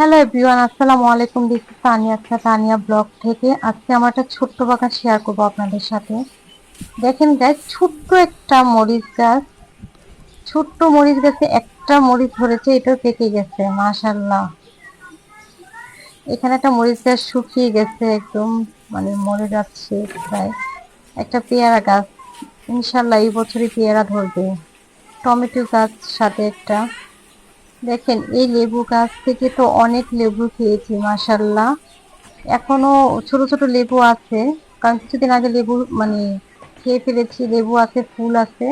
Hello everyone আসসালামু আলাইকুম this Tania Tania blog থেকে। আজকে আমার একটা ছোট্ট বাগান শেয়ার করব আপনাদের সাথে। দেখেন গাছ ছোট্ট একটা মরিচ গাছ। ছোট্ট মরিচ গাছে একটা মরিচ ধরেছে, এটাও পেকে গেছে মাশাল্লাহ এখানে একটা মরিচ গাছ শুকিয়ে গেছে একদম মানে মরে যাচ্ছে প্রায়। একটা পেয়ারা গাছ ইনশাল্লাহ এই বছরই পেয়ারা ধরবে। টমেটো গাছ সাথে একটা। দেখেন, এই লেবু গাছ থেকে তো অনেক লেবু খেয়েছি মাসাল্লাহ এখনও ছোট ছোট লেবু আছে, কারণ কিছুদিন আগে লেবু মানে খেয়ে ফেলেছি, লেবু আছে, ফুল আছে।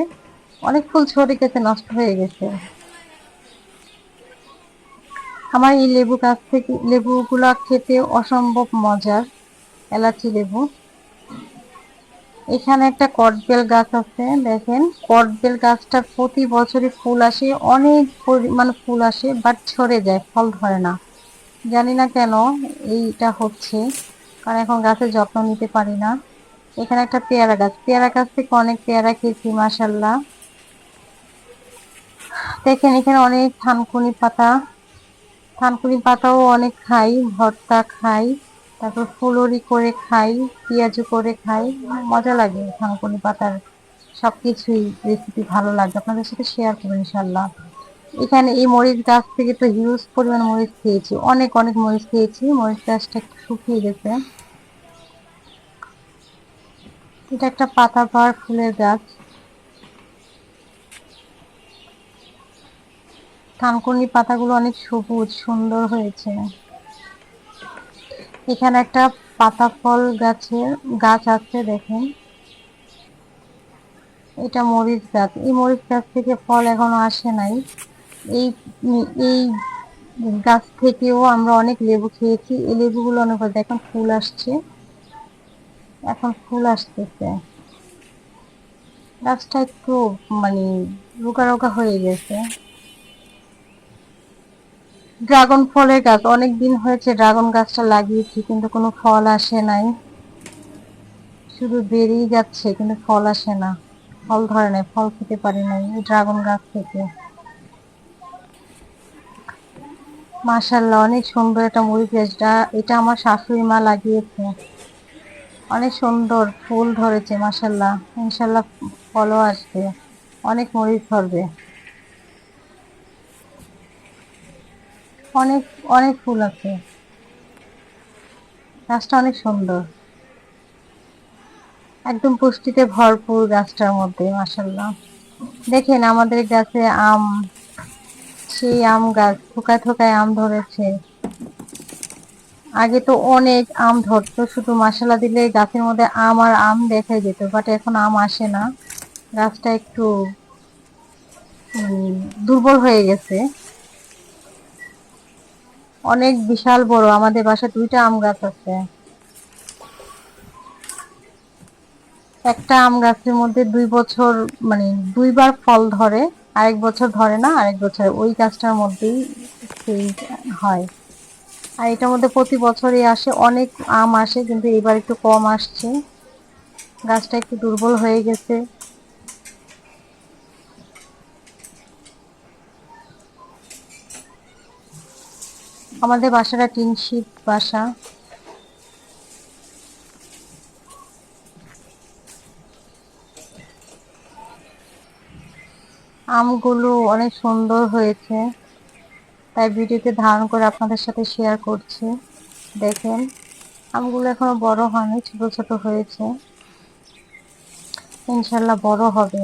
অনেক ফুল ঝরে গেছে, নষ্ট হয়ে গেছে। আমার এই লেবু গাছ থেকে, লেবুগুলা খেতে অসম্ভব মজার, এলাচি লেবু। এখানে একটা কটবেল গাছ আছে, দেখেন। কটবেল গাছটা প্রতি বছরই ফুল আসে, অনেক পরিমাণ ফুল আসে বাট ছড়ে যায়, ফল ধরে না। জানি না কেন এইটা হচ্ছে, কারণ এখন গাছের যত্ন নিতে পারি না। এখানে একটা পেয়ারা গাছ পেয়ারা গাছ থেকে অনেক পেয়ারা খেয়েছি মাসাল্লাহ দেখেন, এখানে অনেক থানকুনি পাতা, থানকুনি পাতাও অনেক খাই, ভর্তা খাই। তারপর ফুলরি করে খাই, পেঁয়াজু করে খাই, মজা লাগে থানকুনি পাতার সবকিছুই রেসিপি ভালো লাগে আপনাদের সাথে শেয়ার করব ইনশাল্লাহ এখানে এই মরিচ গাছ থেকে তো হিউজ পরিমাণ মরিচ খেয়েছি। অনেক অনেক মরিচ খেয়েছি। মরিচ গাছটা একটু শুকিয়ে গেছে। এটা একটা পাতা পাওয়ার ফুলের গাছ। থানকুনি পাতাগুলো অনেক সবুজ, সুন্দর হয়েছে। এখানে একটা পাতা ফল গাছের গাছ আছে দেখেন। এটা মরিচ গাছ। এই মরিচ গাছ থেকে ফল এখনও আসে নাই। এই এই গাছ থেকেও আমরা অনেক লেবু খেয়েছি। এই লেবুগুলো অনেক এখন ফুল আসছে। এখন ফুল আসতেছে। গাছটা একটু মানে রোগা রোগা হয়ে গেছে। ড্রাগন ফলের গাছ অনেক দিন হয়েছে ড্রাগন গাছটা লাগিয়েছি, কিন্তু কোনো ফল আসে নাই। শুধু বেরিয়ে যাচ্ছে, কিন্তু ফল আসে না। ফল ধরে নাই, ফল খেতে পারি নাই এই ড্রাগন গাছ থেকে। মাশাল্লাহ অনেক সুন্দর একটা মরিচ গাছটা এটা আমার শাশুড়ি মা লাগিয়েছে। অনেক সুন্দর ফুল ধরেছে মাশাল্লাহ ইনশাল্লাহ ফলও আসবে, অনেক মরিচ ধরবে। অনেক অনেক ফুল আছে। গাছটা অনেক সুন্দর। একদম পুষ্টিতে ভরপুর গাছটার মধ্যে মাসাল্লাহ দেখেন আমাদের গাছে আম, সেই আম গাছ থোকায় থোকায় আম ধরেছে। আগে তো অনেক আম ধরতো, শুধু মশলা দিলে গাছের মধ্যে আম আর আম দেখাই যেত বাট এখন আম আসে না। গাছটা একটু দুর্বল হয়ে গেছে। অনেক বিশাল বড়। আমাদের বাসায় দুইটা আম গাছ আছে। একটা আম গাছের মধ্যে দুই বছর মানে দুইবার ফল ধরে, আরেক বছর ধরে না, আরেক বছর। ওই গাছটার মধ্যেই সেই হয়। আর এটার মধ্যে প্রতি বছরই আসে, অনেক আম আসে, কিন্তু এবার একটু কম আসছে। গাছটা একটু দুর্বল হয়ে গেছে। আমাদের বাসাটা টিন শীত বাসা। আমগুলো অনেক সুন্দর হয়েছে, তাই ভিডিওতে ধারণ করে আপনাদের সাথে শেয়ার করছি। দেখেন, আমগুলো এখনও বড় হয়নি, ছোট ছোট হয়েছে। ইনশাল্লাহ বড় হবে।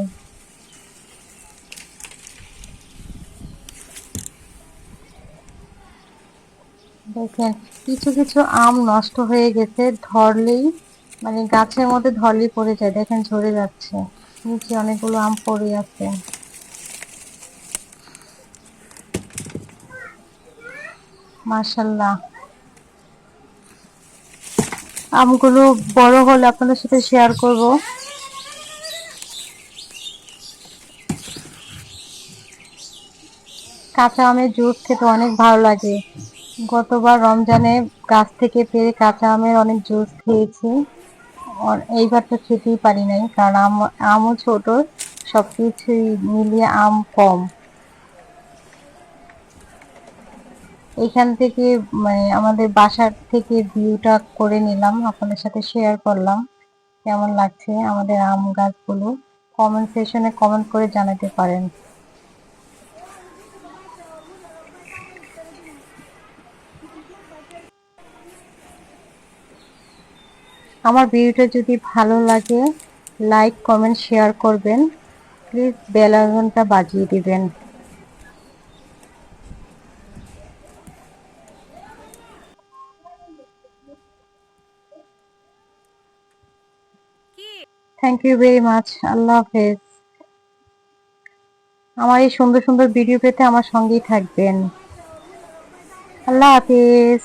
দেখেন, কিছু কিছু আম নষ্ট হয়ে গেছে, ধরলেই মানে গাছের মধ্যে ধরলেই পড়ে যায়। দেখেন, ঝরে যাচ্ছে। নিচে অনেকগুলো আম পড়ে আছে। মাশাল্লাহ আমগুলো বড় হলে আপনাদের সাথে শেয়ার করব। কাঁচা আমের জুস খেতে অনেক ভালো লাগে। গতবার রমজানে গাছ থেকে পেরে কাঁচা আমের অনেক জুস খেয়েছি। এইবার তো খেতেই পারি নাই, কারণ আম, আমও ছোট সব কিছুই মিলিয়ে আম কম। এখান থেকে মানে আমাদের বাসার থেকে ভিউটা করে নিলাম, আপনাদের সাথে শেয়ার করলাম, কেমন লাগছে আমাদের আম গাছগুলো? কমেন্ট সেশনে কমেন্ট করে জানাতে পারেন। আমার ভিডিওটা যদি ভালো লাগে লাইক কমেন্ট শেয়ার করবেন। প্লিজ বেল আইকনটা বাজিয়ে দিবেন। থ্যাংক ইউ ভেরি মাচ আল্লাহ হাফেজ। আমার এই সুন্দর সুন্দর ভিডিও পেতে আমার সঙ্গেই থাকবেন। আল্লাহ হাফেজ।